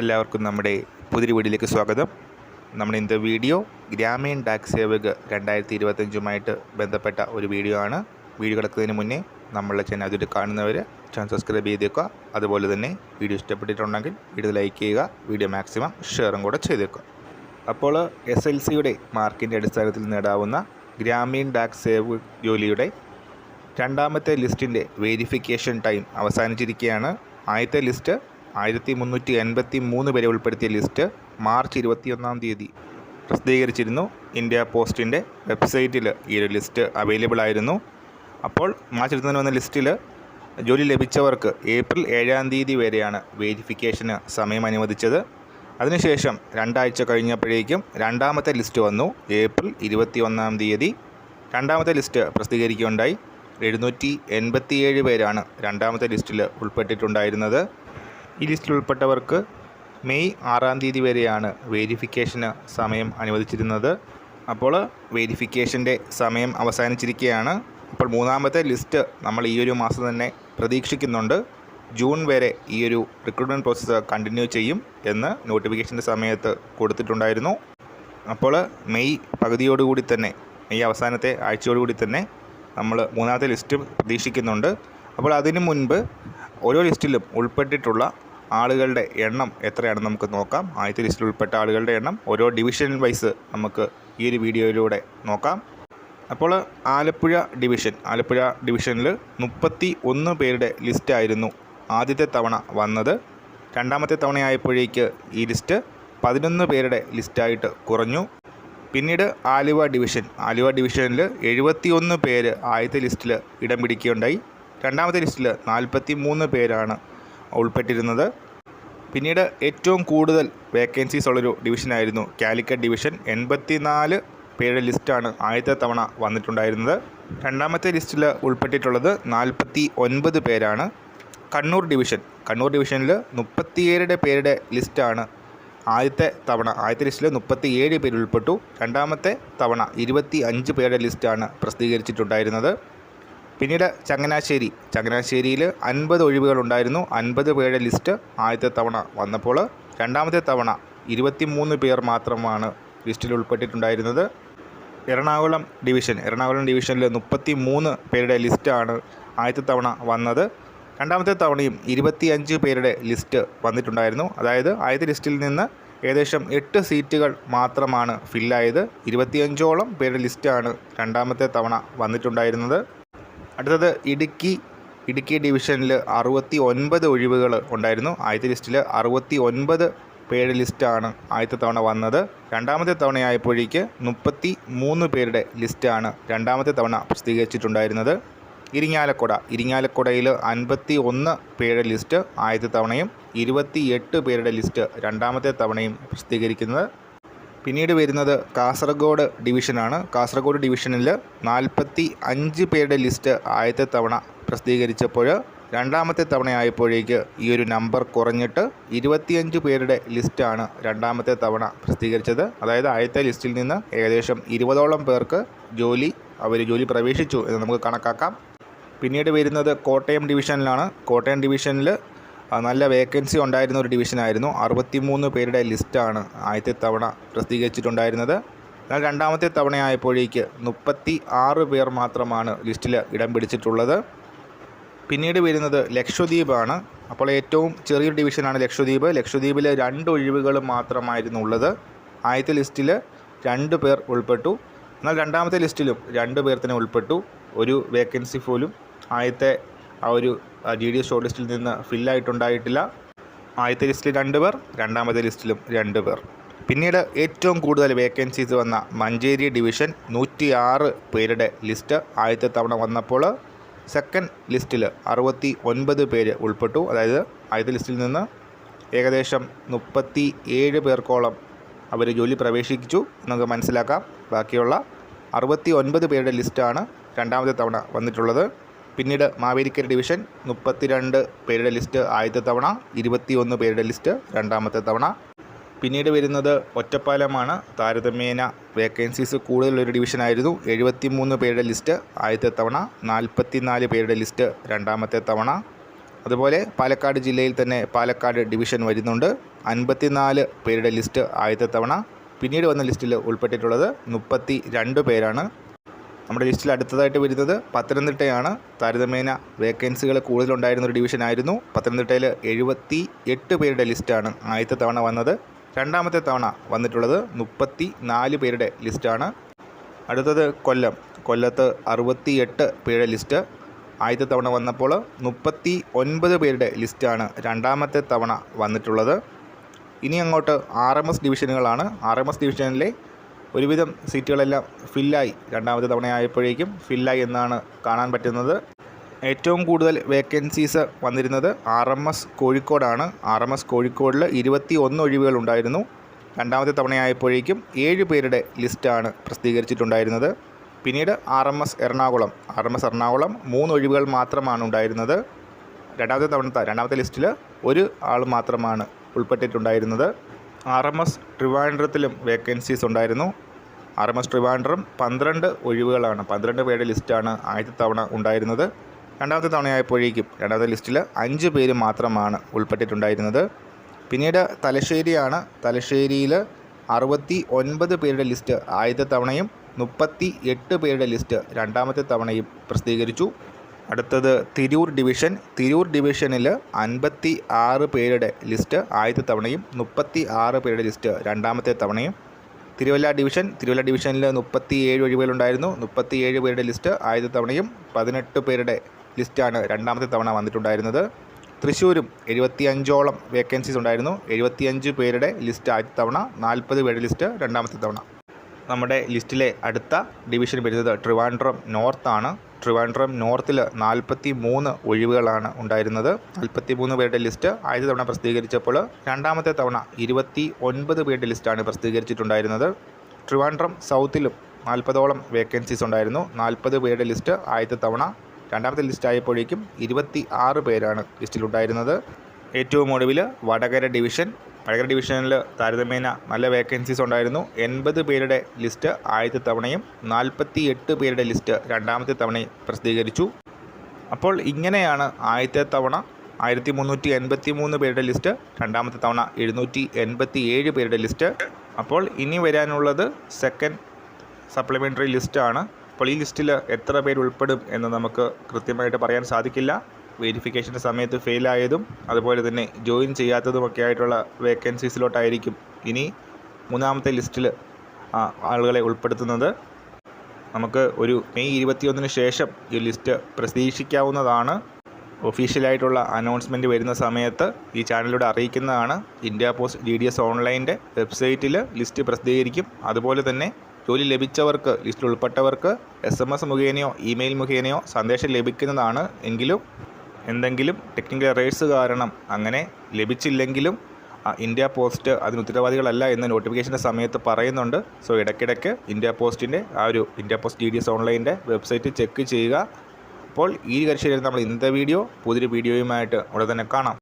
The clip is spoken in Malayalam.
എല്ലാവർക്കും നമ്മുടെ പുതിയ വീഡിയോയിലേക്ക് സ്വാഗതം. നമ്മുടെ ഇന്നത്തെ വീഡിയോ ഗ്രാമീൺ ഡാക് സേവക് രണ്ടായിരത്തി ഇരുപത്തഞ്ചുമായിട്ട് ബന്ധപ്പെട്ട ഒരു വീഡിയോ ആണ്. വീഡിയോ കിടക്കുന്നതിന് മുന്നേ നമ്മളെ ചാനൽ അതിൽ കാണുന്നവർ ചാനൽ സബ്സ്ക്രൈബ് ചെയ്തേക്കുക. അതുപോലെ തന്നെ വീഡിയോ ഇഷ്ടപ്പെട്ടിട്ടുണ്ടെങ്കിൽ വീഡിയോ ലൈക്ക് ചെയ്യുക വീഡിയോ മാക്സിമം ഷെയറും കൂടെ ചെയ്തേക്കുക. അപ്പോൾ എസ് എൽ സിയുടെ മാർക്കിന്റെ അടിസ്ഥാനത്തിൽ നേടാവുന്ന ഗ്രാമീൺ ഡാക് സേവ് ജോലിയുടെ രണ്ടാമത്തെ ലിസ്റ്റിന്റെ വേരിഫിക്കേഷൻ ടൈം അവസാനിച്ചിരിക്കുകയാണ്. ആദ്യത്തെ ലിസ്റ്റ് ആയിരത്തി മുന്നൂറ്റി എൺപത്തി മൂന്ന് പേരെ ഉൾപ്പെടുത്തിയ ലിസ്റ്റ് മാർച്ച് ഇരുപത്തിയൊന്നാം തീയതി പ്രസിദ്ധീകരിച്ചിരുന്നു. ഇന്ത്യ പോസ്റ്റിന്റെ വെബ്സൈറ്റിൽ ഈ ഒരു ലിസ്റ്റ് അവൈലബിൾ ആയിരുന്നു. അപ്പോൾ മാർച്ച് ഇരുപത്തിന് വന്ന ലിസ്റ്റിൽ ജോലി ലഭിച്ചവർക്ക് ഏപ്രിൽ ഏഴാം തീയതി വരെയാണ് വേരിഫിക്കേഷന് സമയം അനുവദിച്ചത്. അതിനുശേഷം രണ്ടാഴ്ച കഴിഞ്ഞപ്പോഴേക്കും രണ്ടാമത്തെ ലിസ്റ്റ് വന്നു. ഏപ്രിൽ ഇരുപത്തി ഒന്നാം തീയതി രണ്ടാമത്തെ ലിസ്റ്റ് പ്രസിദ്ധീകരിക്കുകയുണ്ടായി. എഴുന്നൂറ്റി എൺപത്തിയേഴ് പേരാണ് രണ്ടാമത്തെ ലിസ്റ്റിൽ ഉൾപ്പെട്ടിട്ടുണ്ടായിരുന്നത്. ഈ ലിസ്റ്റിൽ ഉൾപ്പെട്ടവർക്ക് മെയ് ആറാം തീയതി വരെയാണ് വേരിഫിക്കേഷന് സമയം അനുവദിച്ചിരുന്നത്. അപ്പോൾ വേരിഫിക്കേഷന്റെ സമയം അവസാനിച്ചിരിക്കുകയാണ്. അപ്പോൾ മൂന്നാമത്തെ ലിസ്റ്റ് നമ്മൾ ഈ ഒരു മാസം തന്നെ പ്രതീക്ഷിക്കുന്നുണ്ട്. ജൂൺ വരെ ഈ ഒരു റിക്രൂട്ട്മെന്റ് പ്രോസസ്സ് കണ്ടിന്യൂ ചെയ്യും എന്ന് നോട്ടിഫിക്കേഷന്റെ സമയത്ത് കൊടുത്തിട്ടുണ്ടായിരുന്നു. അപ്പോൾ മെയ് പകുതിയോടുകൂടി തന്നെ മെയ് അവസാനത്തെ ആഴ്ചയോടുകൂടി തന്നെ നമ്മൾ മൂന്നാമത്തെ ലിസ്റ്റ് പ്രതീക്ഷിക്കുന്നുണ്ട്. അപ്പോൾ അതിനു മുൻപ് ഓരോ ലിസ്റ്റിലും ഉൾപ്പെട്ടിട്ടുള്ള ആളുകളുടെ എണ്ണം എത്രയാണെന്ന് നമുക്ക് നോക്കാം. ആദ്യത്തെ ലിസ്റ്റിൽ ഉൾപ്പെട്ട ആളുകളുടെ എണ്ണം ഓരോ ഡിവിഷൻ വൈസ് നമുക്ക് ഈ ഒരു വീഡിയോയിലൂടെ നോക്കാം. അപ്പോൾ ആലപ്പുഴ ഡിവിഷൻ ആലപ്പുഴ ഡിവിഷനിൽ മുപ്പത്തി ഒന്ന് പേരുടെ ലിസ്റ്റായിരുന്നു ആദ്യത്തെ തവണ വന്നത്. രണ്ടാമത്തെ തവണയായപ്പോഴേക്ക് ഈ ലിസ്റ്റ് പതിനൊന്ന് പേരുടെ ലിസ്റ്റായിട്ട് കുറഞ്ഞു. പിന്നീട് ആലുവ ഡിവിഷൻ ആലുവ ഡിവിഷനിൽ എഴുപത്തിയൊന്ന് പേര് ആദ്യത്തെ ലിസ്റ്റിൽ ഇടം പിടിക്കുകയുണ്ടായി. രണ്ടാമത്തെ ലിസ്റ്റിൽ നാൽപ്പത്തി മൂന്ന് പേരാണ് ഉൾപ്പെട്ടിരുന്നത്. പിന്നീട് ഏറ്റവും കൂടുതൽ വേക്കൻസീസ് ഉള്ളൊരു ഡിവിഷനായിരുന്നു കാലിക്കറ്റ് ഡിവിഷൻ എൺപത്തിനാല് പേരുടെ ലിസ്റ്റാണ് ആദ്യത്തെ തവണ വന്നിട്ടുണ്ടായിരുന്നത്. രണ്ടാമത്തെ ലിസ്റ്റിൽ ഉൾപ്പെട്ടിട്ടുള്ളത് നാൽപ്പത്തി ഒൻപത് പേരാണ്. കണ്ണൂർ ഡിവിഷൻ കണ്ണൂർ ഡിവിഷനിൽ മുപ്പത്തിയേഴ് പേരുടെ ലിസ്റ്റാണ് ആദ്യത്തെ തവണ ആദ്യത്തെ ലിസ്റ്റിൽ മുപ്പത്തിയേഴ് പേര് ഉൾപ്പെട്ടു. രണ്ടാമത്തെ തവണ ഇരുപത്തി അഞ്ച് പേരുടെ ലിസ്റ്റാണ് പ്രസിദ്ധീകരിച്ചിട്ടുണ്ടായിരുന്നത്. പിന്നീട് ചങ്ങനാശ്ശേരി. ചങ്ങനാശ്ശേരിയിൽ അൻപത് ഒഴിവുകളുണ്ടായിരുന്നു. അൻപത് പേരുടെ ലിസ്റ്റ് ആദ്യത്തെ തവണ വന്നപ്പോൾ രണ്ടാമത്തെ തവണ ഇരുപത്തിമൂന്ന് പേർ മാത്രമാണ് ലിസ്റ്റിൽ ഉൾപ്പെട്ടിട്ടുണ്ടായിരുന്നത്. എറണാകുളം ഡിവിഷൻ. എറണാകുളം ഡിവിഷനിൽ മുപ്പത്തി മൂന്ന് പേരുടെ ലിസ്റ്റാണ് ആദ്യത്തെ തവണ വന്നത്. രണ്ടാമത്തെ തവണയും ഇരുപത്തിയഞ്ച് പേരുടെ ലിസ്റ്റ് വന്നിട്ടുണ്ടായിരുന്നു. അതായത് ആദ്യത്തെ ലിസ്റ്റിൽ നിന്ന് ഏകദേശം എട്ട് സീറ്റുകൾ മാത്രമാണ് ഫില്ലായത്. ഇരുപത്തിയഞ്ചോളം പേരുടെ ലിസ്റ്റാണ് രണ്ടാമത്തെ തവണ വന്നിട്ടുണ്ടായിരുന്നത്. അടുത്തത് ഇടുക്കി. ഇടുക്കി ഡിവിഷനിൽ അറുപത്തി ഒൻപത് ഒഴിവുകൾ ഉണ്ടായിരുന്നു. ആദ്യത്തെ ലിസ്റ്റിൽ അറുപത്തി ഒൻപത് പേരുടെ ലിസ്റ്റാണ് ആദ്യത്തെ തവണ വന്നത്. രണ്ടാമത്തെ തവണയായപ്പോഴേക്ക് മുപ്പത്തി മൂന്ന് പേരുടെ ലിസ്റ്റാണ് രണ്ടാമത്തെ തവണ പ്രസിദ്ധീകരിച്ചിട്ടുണ്ടായിരുന്നത്. ഇരിങ്ങാലക്കുട. ഇരിങ്ങാലക്കുടയിൽ അൻപത്തി ഒന്ന് പേരുടെ ലിസ്റ്റ് ആദ്യത്തെ തവണയും ഇരുപത്തി എട്ട് പേരുടെ ലിസ്റ്റ് രണ്ടാമത്തെ തവണയും പ്രസിദ്ധീകരിക്കുന്നത് പിന്നീട് വരുന്നത് കാസർഗോഡ് ഡിവിഷനാണ്. കാസർഗോഡ് ഡിവിഷനിൽ നാൽപ്പത്തി അഞ്ച് പേരുടെ ലിസ്റ്റ് ആദ്യത്തെ തവണ പ്രസിദ്ധീകരിച്ചപ്പോൾ രണ്ടാമത്തെ തവണയായപ്പോഴേക്ക് ഈ ഒരു നമ്പർ കുറഞ്ഞിട്ട് ഇരുപത്തിയഞ്ച് പേരുടെ ലിസ്റ്റാണ് രണ്ടാമത്തെ തവണ പ്രസിദ്ധീകരിച്ചത്. അതായത് ആദ്യത്തെ ലിസ്റ്റിൽ നിന്ന് ഏകദേശം ഇരുപതോളം പേർക്ക് ജോലി അവർ ജോലി പ്രവേശിച്ചു എന്ന് നമുക്ക് കണക്കാക്കാം. പിന്നീട് വരുന്നത് കോട്ടയം ഡിവിഷനിലാണ്. കോട്ടയം ഡിവിഷനിൽ നല്ല വേക്കൻസി ഉണ്ടായിരുന്ന ഒരു ഡിവിഷനായിരുന്നു അറുപത്തിമൂന്ന് പേരുടെ ലിസ്റ്റാണ് ആദ്യത്തെ തവണ പ്രസിദ്ധീകരിച്ചിട്ടുണ്ടായിരുന്നത്. എന്നാൽ രണ്ടാമത്തെ തവണയായപ്പോഴേക്ക് മുപ്പത്തി ആറ് പേർ മാത്രമാണ് ലിസ്റ്റിൽ ഇടം പിടിച്ചിട്ടുള്ളത്. പിന്നീട് വരുന്നത് ലക്ഷദ്വീപാണ് അപ്പോൾ ഏറ്റവും ചെറിയൊരു ഡിവിഷനാണ് ലക്ഷദ്വീപ്. ലക്ഷദ്വീപിൽ രണ്ട് ഒഴിവുകൾ മാത്രമായിരുന്നു ഉള്ളത്. ആദ്യത്തെ ലിസ്റ്റിൽ രണ്ട് പേർ ഉൾപ്പെട്ടു. എന്നാൽ രണ്ടാമത്തെ ലിസ്റ്റിലും രണ്ട് പേർ തന്നെ ഉൾപ്പെട്ടു. ഒരു വേക്കൻസി പോലും ആദ്യത്തെ ആ ഒരു ഡി എസ് ഷോർട്ട് ലിസ്റ്റിൽ നിന്ന് ഫില്ലായിട്ടുണ്ടായിട്ടില്ല ആദ്യത്തെ ലിസ്റ്റിൽ രണ്ട് പേർ രണ്ടാമത്തെ ലിസ്റ്റിലും രണ്ട് പേർ. പിന്നീട് ഏറ്റവും കൂടുതൽ വേക്കൻസീസ് വന്ന മഞ്ചേരി ഡിവിഷൻ നൂറ്റി ആറ് പേരുടെ ലിസ്റ്റ് ആദ്യത്തെ തവണ വന്നപ്പോൾ സെക്കൻഡ് ലിസ്റ്റിൽ അറുപത്തി ഒൻപത് പേര് ഉൾപ്പെട്ടു. അതായത് ആദ്യത്തെ ലിസ്റ്റിൽ നിന്ന് ഏകദേശം മുപ്പത്തി ഏഴ് പേർക്കോളം അവർ ജോലി പ്രവേശിപ്പിച്ചു നമുക്ക് മനസ്സിലാക്കാം. ബാക്കിയുള്ള അറുപത്തി ഒൻപത് പേരുടെ ലിസ്റ്റാണ് രണ്ടാമത്തെ തവണ വന്നിട്ടുള്ളത്. പിന്നീട് മാവേലിക്കര ഡിവിഷൻ മുപ്പത്തിരണ്ട് പേരുടെ ലിസ്റ്റ് ആദ്യത്തെ തവണ ഇരുപത്തിയൊന്ന് പേരുടെ ലിസ്റ്റ് രണ്ടാമത്തെ തവണ. പിന്നീട് വരുന്നത് ഒറ്റപ്പാലമാണ്. താരതമ്യേന വേക്കൻസീസ് കൂടുതലുള്ളൊരു ഡിവിഷനായിരുന്നു. എഴുപത്തി മൂന്ന് പേരുടെ ലിസ്റ്റ് ആദ്യത്തെ തവണ നാൽപ്പത്തി നാല് പേരുടെ ലിസ്റ്റ് രണ്ടാമത്തെ തവണ. അതുപോലെ പാലക്കാട് ജില്ലയിൽ തന്നെ പാലക്കാട് ഡിവിഷൻ വരുന്നുണ്ട്. അൻപത്തിനാല് പേരുടെ ലിസ്റ്റ് ആദ്യത്തെ തവണ. പിന്നീട് വന്ന ലിസ്റ്റിൽ ഉൾപ്പെട്ടിട്ടുള്ളത് മുപ്പത്തി പേരാണ്. നമ്മുടെ ലിസ്റ്റിൽ അടുത്തതായിട്ട് വരുന്നത് പത്തനംതിട്ടയാണ്. താരതമ്യേന വേക്കൻസികൾ കൂടുതലുണ്ടായിരുന്ന ഒരു ഡിവിഷനായിരുന്നു പത്തനംതിട്ടയിൽ എഴുപത്തി എട്ട് പേരുടെ ലിസ്റ്റാണ് ആദ്യത്തെ തവണ വന്നത്. രണ്ടാമത്തെ തവണ വന്നിട്ടുള്ളത് മുപ്പത്തി നാല് പേരുടെ ലിസ്റ്റാണ്. അടുത്തത് കൊല്ലം. കൊല്ലത്ത് അറുപത്തി എട്ട് പേരുടെ ലിസ്റ്റ്. ആദ്യത്തെ തവണ വന്നപ്പോൾ മുപ്പത്തി ഒൻപത് പേരുടെ ലിസ്റ്റാണ് രണ്ടാമത്തെ തവണ വന്നിട്ടുള്ളത്. ഇനി അങ്ങോട്ട് ആർ എം എസ് ഡിവിഷനുകളാണ് ആർ എം എസ് ഡിവിഷനിലെ ഒരുവിധം സീറ്റുകളെല്ലാം ഫില്ലായി. രണ്ടാമത്തെ തവണയായപ്പോഴേക്കും ഫില്ലായി എന്നാണ് കാണാൻ പറ്റുന്നത്. ഏറ്റവും കൂടുതൽ വേക്കൻസീസ് വന്നിരുന്നത് ആർ എം എസ് കോഴിക്കോടാണ്. ആർ എം എസ് കോഴിക്കോടിൽ ഇരുപത്തി ഒന്ന് ഒഴിവുകൾ ഉണ്ടായിരുന്നു. രണ്ടാമത്തെ തവണയായപ്പോഴേക്കും ഏഴ് പേരുടെ ലിസ്റ്റാണ് പ്രസിദ്ധീകരിച്ചിട്ടുണ്ടായിരുന്നത്. പിന്നീട് R M S Ernakulam. R M S Ernakulam മൂന്ന് ഒഴിവുകൾ മാത്രമാണ് ഉണ്ടായിരുന്നത്. രണ്ടാമത്തെ തവണത്തെ രണ്ടാമത്തെ ലിസ്റ്റിൽ ഒരു ആൾ മാത്രമാണ് ഉൾപ്പെട്ടിട്ടുണ്ടായിരുന്നത്. ആർ എം എസ് ട്രിവാൻഡ്രത്തിലും വേക്കൻസീസ് ഉണ്ടായിരുന്നു. ആർ എം എസ് ട്രിവാൻഡ്രം പന്ത്രണ്ട് ഒഴിവുകളാണ്. പന്ത്രണ്ട് പേരുടെ ലിസ്റ്റാണ് ആദ്യത്തെ തവണ ഉണ്ടായിരുന്നത്. രണ്ടാമത്തെ തവണയായപ്പോഴേക്കും രണ്ടാമത്തെ ലിസ്റ്റിൽ അഞ്ച് പേര് മാത്രമാണ് ഉൾപ്പെട്ടിട്ടുണ്ടായിരുന്നത്. പിന്നീട് തലശ്ശേരിയാണ്. തലശ്ശേരിയിൽ അറുപത്തി ഒൻപത് പേരുടെ ലിസ്റ്റ് ആദ്യത്തെ തവണയും മുപ്പത്തി എട്ട് പേരുടെ ലിസ്റ്റ് രണ്ടാമത്തെ തവണയും പ്രസിദ്ധീകരിച്ചു. അടുത്തത് തിരൂർ ഡിവിഷൻ. തിരൂർ ഡിവിഷനിൽ അൻപത്തി ആറ് പേരുടെ ലിസ്റ്റ് ആദ്യത്തെ തവണയും മുപ്പത്തി ആറ് പേരുടെ ലിസ്റ്റ് രണ്ടാമത്തെ തവണയും. തിരുവല്ല ഡിവിഷൻ. തിരുവല്ല ഡിവിഷനിൽ മുപ്പത്തി ഏഴ് ഒഴിവുകളുണ്ടായിരുന്നു. മുപ്പത്തി ഏഴ് പേരുടെ ലിസ്റ്റ് ആദ്യത്തെ തവണയും പതിനെട്ട് പേരുടെ ലിസ്റ്റാണ് രണ്ടാമത്തെ തവണ വന്നിട്ടുണ്ടായിരുന്നത്. തൃശ്ശൂരും എഴുപത്തി അഞ്ചോളം വേക്കൻസീസ് ഉണ്ടായിരുന്നു. എഴുപത്തിയഞ്ച് പേരുടെ ലിസ്റ്റ് ആദ്യത്തെ തവണ നാൽപ്പത് പേരുടെ ലിസ്റ്റ് രണ്ടാമത്തെ തവണ. നമ്മുടെ ലിസ്റ്റിലെ അടുത്ത ഡിവിഷൻ വരുന്നത് ട്രിവാൻഡ്രം നോർത്താണ്. ട്രിവാൻഡ്രം നോർത്തിൽ നാൽപ്പത്തി മൂന്ന് ഒഴിവുകളാണ് ഉണ്ടായിരുന്നത്. നാൽപ്പത്തി മൂന്ന് പേരുടെ ലിസ്റ്റ് ആദ്യ തവണ പ്രസിദ്ധീകരിച്ചപ്പോൾ രണ്ടാമത്തെ തവണ ഇരുപത്തി ഒൻപത് പേരുടെ ലിസ്റ്റാണ് പ്രസിദ്ധീകരിച്ചിട്ടുണ്ടായിരുന്നത്. ട്രിവാൻഡ്രം സൗത്തിലും നാൽപ്പതോളം വേക്കൻസീസ് ഉണ്ടായിരുന്നു. നാൽപ്പത് പേരുടെ ലിസ്റ്റ് ആദ്യത്തെ തവണ രണ്ടാമത്തെ ലിസ്റ്റ് ആയപ്പോഴേക്കും ഇരുപത്തി ആറ് പേരാണ് ലിസ്റ്റിലുണ്ടായിരുന്നത്. ഏറ്റവും ഒടുവിൽ വടകര ഡിവിഷൻ വടകര ഡിവിഷനിൽ താരതമ്യേന നല്ല വേക്കൻസീസ് ഉണ്ടായിരുന്നു. എൺപത് പേരുടെ ലിസ്റ്റ് ആദ്യത്തെ തവണയും നാൽപ്പത്തി എട്ട് പേരുടെ ലിസ്റ്റ് രണ്ടാമത്തെ തവണയും പ്രസിദ്ധീകരിച്ചു. അപ്പോൾ ഇങ്ങനെയാണ് ആദ്യത്തെ തവണ ആയിരത്തി മുന്നൂറ്റി എൺപത്തി മൂന്ന് പേരുടെ ലിസ്റ്റ് രണ്ടാമത്തെ തവണ എഴുന്നൂറ്റി എൺപത്തി ഏഴ് പേരുടെ ലിസ്റ്റ് അപ്പോൾ ഇനി വരാനുള്ളത് സെക്കൻഡ് സപ്ലിമെന്ററി ലിസ്റ്റാണ് അപ്പോൾ ഈ ലിസ്റ്റിൽ എത്ര പേര് ഉൾപ്പെടും എന്ന് നമുക്ക് കൃത്യമായിട്ട് പറയാൻ സാധിക്കില്ല. വെരിഫിക്കേഷന്റെ സമയത്ത് ഫെയിലായതും അതുപോലെ തന്നെ ജോയിൻ ചെയ്യാത്തതുമൊക്കെ ആയിട്ടുള്ള വേക്കൻസീസിലോട്ടായിരിക്കും ഇനി മൂന്നാമത്തെ ലിസ്റ്റിൽ ആളുകളെ ഉൾപ്പെടുത്തുന്നത്. നമുക്ക് ഒരു മെയ് ഇരുപത്തിയൊന്നിന് ശേഷം ഈ ലിസ്റ്റ് പ്രതീക്ഷിക്കാവുന്നതാണ്. ഒഫീഷ്യലായിട്ടുള്ള അനൗൺസ്മെന്റ് വരുന്ന സമയത്ത് ഈ ചാനലിലൂടെ അറിയിക്കുന്നതാണ്. India post D D S ഓൺലൈന്റെ വെബ്സൈറ്റിൽ ലിസ്റ്റ് പ്രസിദ്ധീകരിക്കും. അതുപോലെ തന്നെ ജോലി ലഭിച്ചവർക്ക് ലിസ്റ്റിൽ ഉൾപ്പെട്ടവർക്ക് എസ് എം എസ് മുഖേനയോ ഇമെയിൽ മുഖേനയോ സന്ദേശം ലഭിക്കുന്നതാണ്. എങ്കിലും എന്തെങ്കിലും ടെക്നിക്കൽ എറേഴ്സ് കാരണം അങ്ങനെ ലഭിച്ചില്ലെങ്കിലും ഇന്ത്യ പോസ്റ്റ് അതിന് ഉത്തരവാദികളല്ല എന്ന് നോട്ടിഫിക്കേഷന്റെ സമയത്ത് പറയുന്നുണ്ട്. സോ ഇടയ്ക്കിടയ്ക്ക് ഇന്ത്യ പോസ്റ്റിന്റെ ആ ഒരു India post D D S ഓൺലൈന്റെ website check ചെയ്യുക. അപ്പോൾ ഈ കരിശീലം നമ്മൾ ഇന്നത്തെ വീഡിയോ പുതിയൊരു വീഡിയോയുമായിട്ട് ഉടൻ തന്നെ കാണാം.